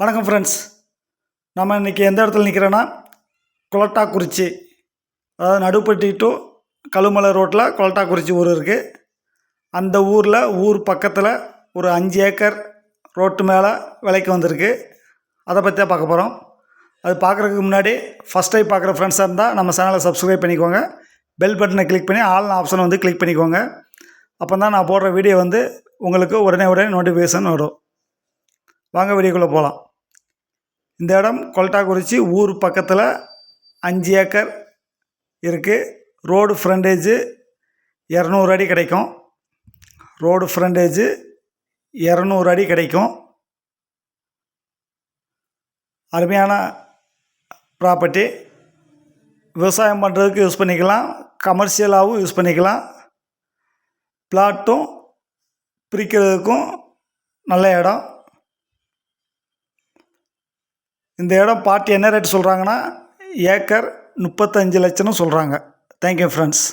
வணக்கம் ஃப்ரெண்ட்ஸ் நம்ம இன்றைக்கி எந்த இடத்துல நிற்கிறோன்னா கொலட்டாக்குறிச்சி அதாவது நடுப்பட்டி டு கழுமலை ரோட்டில் கொலட்டாக்குறிச்சி ஊர் இருக்குது அந்த ஊரில் ஊர் பக்கத்தில் ஒரு அஞ்சு ஏக்கர் ரோட்டு மேலே விலைக்கு வந்திருக்கு. அதை பற்றி தான் பார்க்க போகிறோம் அது பார்க்குறதுக்கு முன்னாடி ஃபஸ்ட் டைம் பார்க்குற ஃப்ரெண்ட்ஸாக இருந்தால் நம்ம சேனலை சப்ஸ்கிரைப் பண்ணிக்கோங்க. பெல் பட்டனை கிளிக் பண்ணி ஆல் ஆப்ஷனை வந்து கிளிக் பண்ணிக்கோங்க. அப்போ தான் நான் போடுற வீடியோ வந்து உங்களுக்கு உடனே உடனே நோட்டிஃபிகேஷன் வரும். வாங்க வீடியோக்குள்ளே போகலாம் இந்த இடம் கொல்ட்டாக்குறிச்சி ஊர் பக்கத்தில் அஞ்சு ஏக்கர் இருக்குது ரோடு ஃப்ரண்டேஜு இரநூறு அடி கிடைக்கும். ரோடு ஃப்ரண்டேஜு இரநூறு அடி கிடைக்கும். அருமையான ப்ராப்பர்ட்டி விவசாயம் பண்ணுறதுக்கு யூஸ் பண்ணிக்கலாம். கமர்ஷியலாகவும் யூஸ் பண்ணிக்கலாம். பிளாட்டும் பிரிக்கிறதுக்கும் நல்ல இடம். இந்த இடம் பாட்டி என்ன ரேட் சொல்கிறாங்கன்னா ஏக்கர் முப்பத்தஞ்சு லட்சம்னு சொல்கிறாங்க தேங்க்யூ ஃப்ரெண்ட்ஸ்